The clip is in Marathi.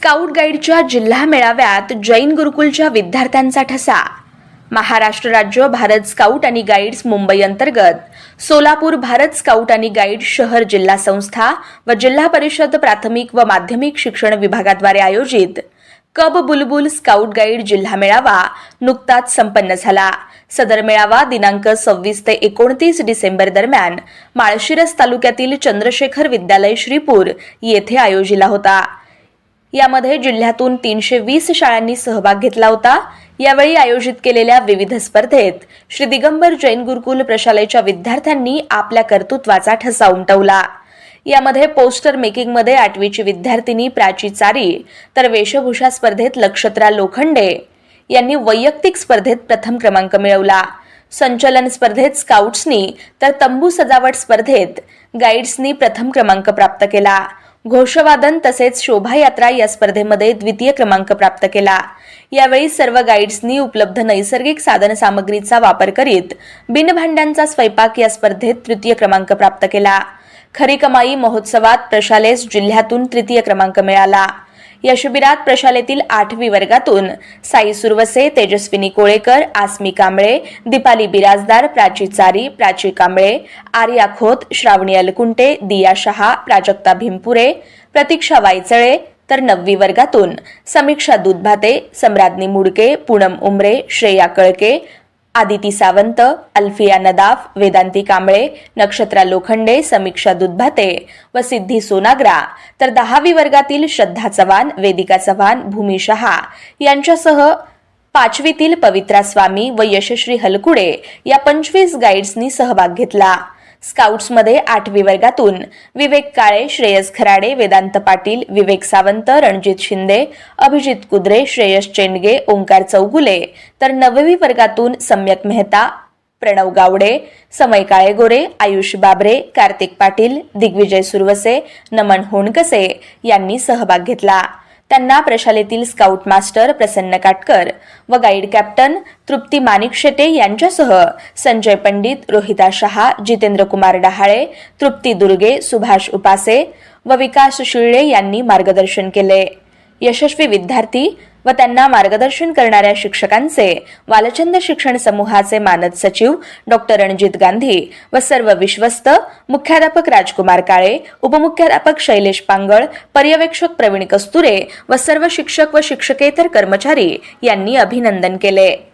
स्काउट गाईडच्या जिल्हा मेळाव्यात जैन गुरुकुलच्या विद्यार्थ्यांचा ठसा. महाराष्ट्र राज्य भारत स्काउट आणि गाईड्स मुंबई अंतर्गत सोलापूर भारत स्काउट आणि गाईड शहर जिल्हा संस्था व जिल्हा परिषद प्राथमिक व माध्यमिक शिक्षण विभागाद्वारे आयोजित कब बुलबुल स्काउट गाईड जिल्हा मेळावा नुकताच संपन्न झाला. सदर मेळावा दिनांक सव्वीस ते एकोणतीस डिसेंबर दरम्यान माळशिरस तालुक्यातील चंद्रशेखर विद्यालय श्रीपूर येथे आयोजिला होता. यामध्ये जिल्ह्यातून तीनशे वीस शाळांनी सहभाग घेतला होता. यावेळी आयोजित केलेल्या विविध स्पर्धेत श्री दिगंबर जैन गुरुकुल प्रशालेच्या विद्यार्थ्यांनी आपल्या कर्तृत्वाचा ठसा उमटवला. यामध्ये पोस्टर मेकिंगमध्ये आठवीची विद्यार्थिनी प्राची चारी तर वेशभूषा स्पर्धेत लक्षत्रा लोखंडे यांनी वैयक्तिक स्पर्धेत प्रथम क्रमांक मिळवला. संचलन स्पर्धेत स्काउट्सनी तर तंबू सजावट स्पर्धेत गाईड्सनी प्रथम क्रमांक प्राप्त केला. घोषवादन तसेच शोभायात्रा या स्पर्धेमध्ये द्वितीय क्रमांक प्राप्त केला. यावेळी सर्व गाईड्सनी उपलब्ध नैसर्गिक साधन सामग्रीचा वापर करीत बिनभांड्यांचा स्वयंपाक या स्पर्धेत तृतीय क्रमांक प्राप्त केला. खरी कमाई महोत्सवात प्रशालेस जिल्ह्यातून तृतीय क्रमांक मिळाला. या शिबिरात प्रशालेतील आठवी वर्गातून साई सुरवसे तेजस्विनी कोळेकर आसमी कांबळे दीपाली बिराजदार प्राची चारी प्राची कांबळे आर्या खोत श्रावणी अलकुंटे दिया शहा प्राजक्ता भिमपुरे प्रतीक्षा वायचळे तर नववी वर्गातून समीक्षा दुधभाते सम्राज्ञी मुडके पूनम उमरे श्रेया कळके आदिती सावंत अल्फिया नदाफ वेदांती कांबळे नक्षत्रा लोखंडे समीक्षा दुधभाते व सिद्धी सोनाग्रा. तर दहावी वर्गातील श्रद्धा चव्हाण वेदिका चव्हाण भूमी शहा यांच्यासह पाचवीतील पवित्रा स्वामी व यशश्री हलकुडे या पंचवीस गाईड्सनी सहभाग घेतला. स्काउट्समध्ये आठवी वर्गातून विवेक काळे श्रेयस खराडे वेदांत पाटील विवेक सावंत रणजित शिंदे अभिजित कुद्रे श्रेयस चेंडगे ओंकार चौगुले. तर नववी वर्गातून सम्यक मेहता प्रणव गावडे समय काळेगोरे आयुष बाबरे कार्तिक पाटील दिग्विजय सुरवसे नमन होणकसे यांनी सहभाग घेतला. त्यांना प्रशालेतील स्काउट मास्टर प्रसन्न काटकर व गाईड कॅप्टन तृप्ती माणिक शेटे यांच्यासह संजय पंडित रोहिता शहा जितेंद्र कुमार डहाळे तृप्ती दुर्गे सुभाष उपासे व विकास शिळे यांनी मार्गदर्शन केले. यशस्वी विद्यार्थी व त्यांना मार्गदर्शन करणाऱ्या शिक्षकांचे वालचंद शिक्षण समूहाचे मानद सचिव डॉक्टर रणजित गांधी व सर्व विश्वस्त मुख्याध्यापक राजकुमार काळे उपमुख्याध्यापक शैलेश पांगळ पर्यवेक्षक प्रवीण कस्तुरे व सर्व शिक्षक व शिक्षकेतर कर्मचारी यांनी अभिनंदन केले.